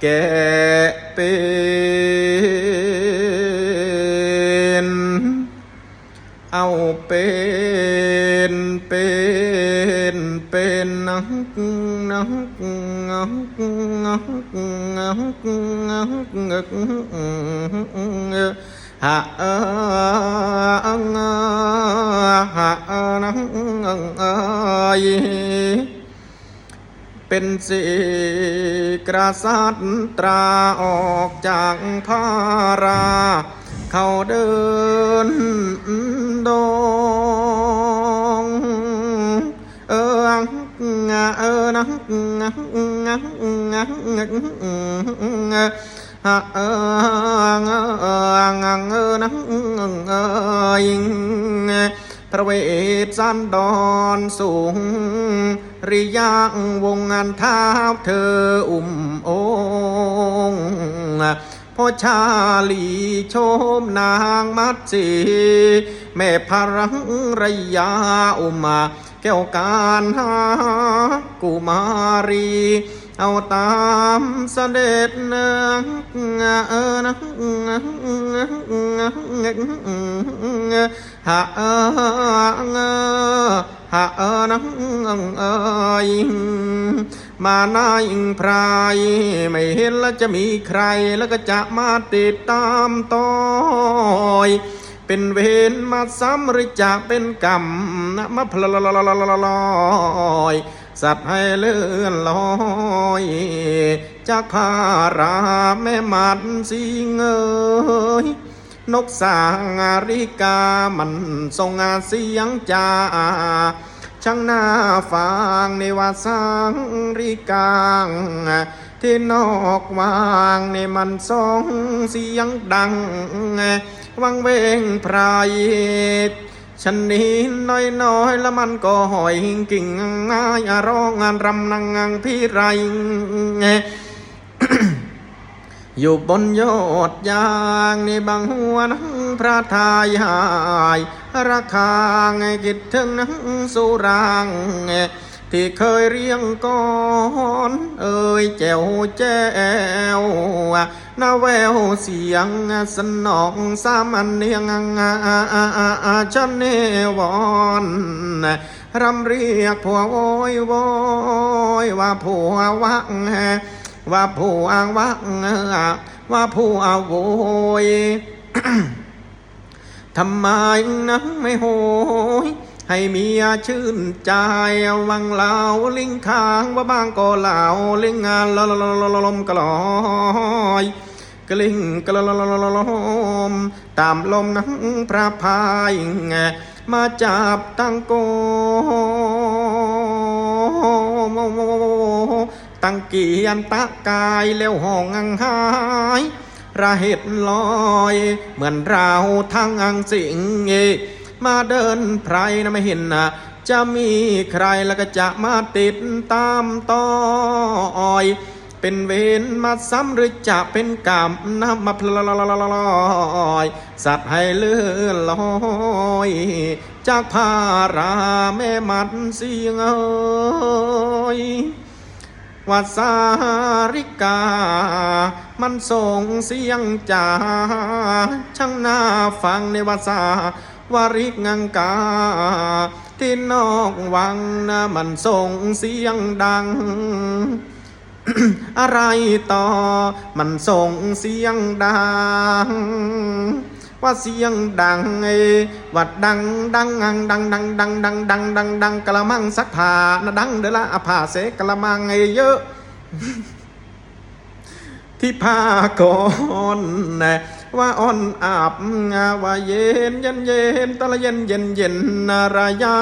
แกเป็นเอาเป็นเป็นเป็นนักนักนักนักนักนักนักฮะเออฮะนักเอย เป็นสีกระสัดตราออกจากพารา เขาเดินดงเอองเออนักงักงักงักงักฮะเออเอองังเออนักเอย พระเวทสันดอนสูง ริยังวงงานเท้าเธออุ้มโองพ่อชาลีโชมนางมัดสีแม่พรังระยาอุมา แก้วการหากุมารี เอาตามเสด็จนางเออนักฮะเออฮะเออนักเอยมานายพรายไม่เห็นแล้วจะมีใครแล้วก็จะมาติดตามต่อยเป็นเวรมาซ้ำหรือจะเป็นกรรมนะมาพลลอย สัตว์ให้เลื่อนลอยจากพาราแม่มัดสิเอยนกสางาริกามันทรงอาเสียงจาช่างหน้าฟางในว่าสังริกางที่นอกวางในมันสองเสียงดัง วังเวงไพร ฉันนี้น้อยน้อยแล้วมันก็หอยกิ่งง่ายร้องงานรำนางงางพี่ไรอยู่บนยอดยางในบางหัวนังพระทายหายราคางคิดถึงนังสุราง ที่เคยเรียงก่อนเอ่ยแจวแจวนาแววเสียงสนองสามันเนียงฉันเนวอนรำเรียกผัวโอยโวยว่าผัววักว่าผัววักว่าผัวโวยทำไมนังไม่โหย ให้เมียชื่นใจวังเหลาลิงคางว่าบางก็เหลาลิงงานลลลลลมกลอยกลิ้งกลลลลมตามลมนังพระพายมาจับตั้งโกตั้งเกียนตะกายแล้วห้องอังหายระเหตุลอย เหมือนเราทั้งอังสิงเอ มาเดินไพรนะไม่เห็นนะจะมีใครแล้วก็จะมาติดตามต่อยเป็นเวรมาซ้ำหรือจะเป็นกรรมนะมาพลอยสัตว์ให้เลื่อนลอย จากพาราแม่มัดเสียงเอ้ยว่าสาริกา มันส่งเสียงจ่าช่างน่าฟังในวาสา วาริกงังกา ที่นอกวังนะมันส่งเสียงดัง อะไรต่อมันส่งเสียงดัง ว่าเสียงดังเอวัดดังดังงังดังดังดังดังดังดังดังกะละมังสักผ่านะดังเดละอาผ่าเสกะละมังเอเยอะที่พาก่อนนะ ว่าอ่อนอาบว่าเย็นเย็นเย็นตะละเย็นเย็นเย็นนาระยา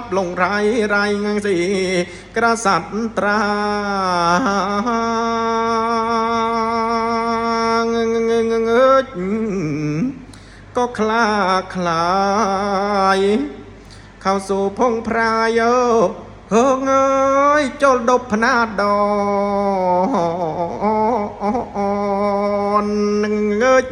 บลงไรไรงังสีกระสัตตราเงงเงงเงงก็คลาคลาย เข้าสู่พงพรายเออเฮงเอ้ยจลดบพนาดอ นเงย